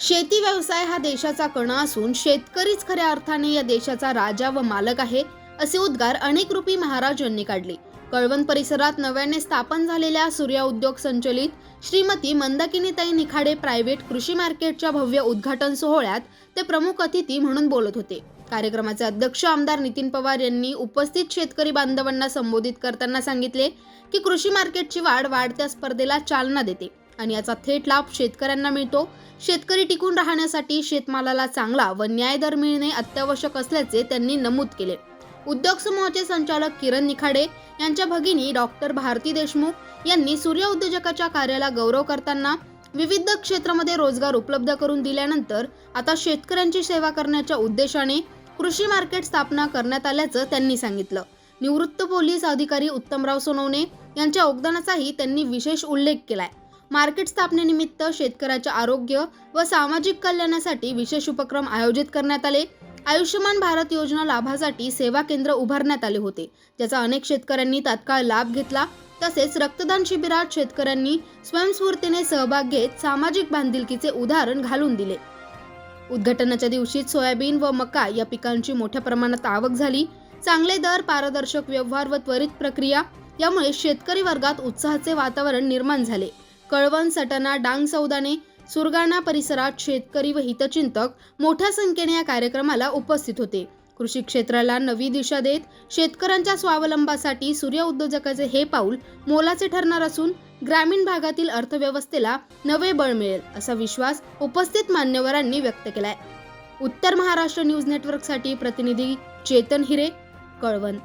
शेती व्यवसाय हा देशाचा कणा असून शेतकरीच खऱ्या अर्थाने या देशाचा राजा व मालक आहे असे उद्गार अनेक रूपी महाराज यांनी काढले. कळवण परिसरात नव्याने स्थापन झालेल्या सूर्या उद्योग संचलित श्रीमती मंदाकिनीताई निखाडे प्रायव्हेट कृषी मार्केटच्या भव्य उद्घाटन सोहळ्यात ते प्रमुख अतिथी म्हणून बोलत होते. कार्यक्रमाचे अध्यक्ष आमदार नितीन पवार यांनी उपस्थित शेतकरी बांधवांना संबोधित करताना सांगितले की कृषी मार्केटची वाढ वाढत्या स्पर्धेला चालना देते. आणि याचा थेट लाभ शेतकऱ्यांना मिळतो. शेतकरी टिकून राहण्यासाठी शेतमालाला चांगला व न्याय दर मिळणे अत्यावश्यक असल्याचे त्यांनी नमूद केले. उद्योग समूहाचे संचालक किरण निखाडे यांच्या भगिनी डॉक्टर भारती देशमुख यांनी सूर्य उद्योजकाच्या कार्याला गौरव करताना विविध क्षेत्रामध्ये रोजगार उपलब्ध करून दिल्यानंतर आता शेतकऱ्यांची सेवा करण्याच्या उद्देशाने कृषी मार्केट स्थापना करण्यात आल्याचं त्यांनी सांगितलं. निवृत्त पोलीस अधिकारी उत्तमराव सोनवणे यांच्या योगदानाचाही त्यांनी विशेष उल्लेख केलाय. मार्केट स्थापनेनिमित्त शेतकऱ्याच्या आरोग्य व सामाजिक कल्याणासाठी विशेष उपक्रम आयोजित करण्यात आले. आयुष्यमान भारत योजना लाभासाठी सेवा केंद्र उभारण्यात आले होते. ज्याचा अनेक शेतकऱ्यांनी तात्काळ लाभ घेतला. तसेच रक्तदान शिबिरात शेतकऱ्यांनी स्वयंस्फूर्तीने सहभाग घेत सामाजिक बांधिलकीचे उदाहरण घालून दिले. उद्घाटनाच्या दिवशी सोयाबीन व मका या पिकांची मोठ्या प्रमाणात आवक झाली. चांगले दर पारदर्शक व्यवहार व त्वरित प्रक्रिया यामुळे शेतकरी वर्गात उत्साहाचे वातावरण निर्माण झाले. कळवण सटाणा डांग सौदाने सुरगाणा परिसरात शेतकरी व हितचिंतक मोठ्या संख्येने या कार्यक्रमाला उपस्थित होते. कृषी क्षेत्राला नवी दिशा देत शेतकऱ्यांच्या स्वावलंबासाठी सूर्य उद्योजकाचे हे पाऊल मोलाचे ठरणार असून ग्रामीण भागातील अर्थव्यवस्थेला नवे बळ मिळेल असा विश्वास उपस्थित मान्यवरांनी व्यक्त केलाय. उत्तर महाराष्ट्र न्यूज नेटवर्कसाठी प्रतिनिधी चेतन हिरे कळवण.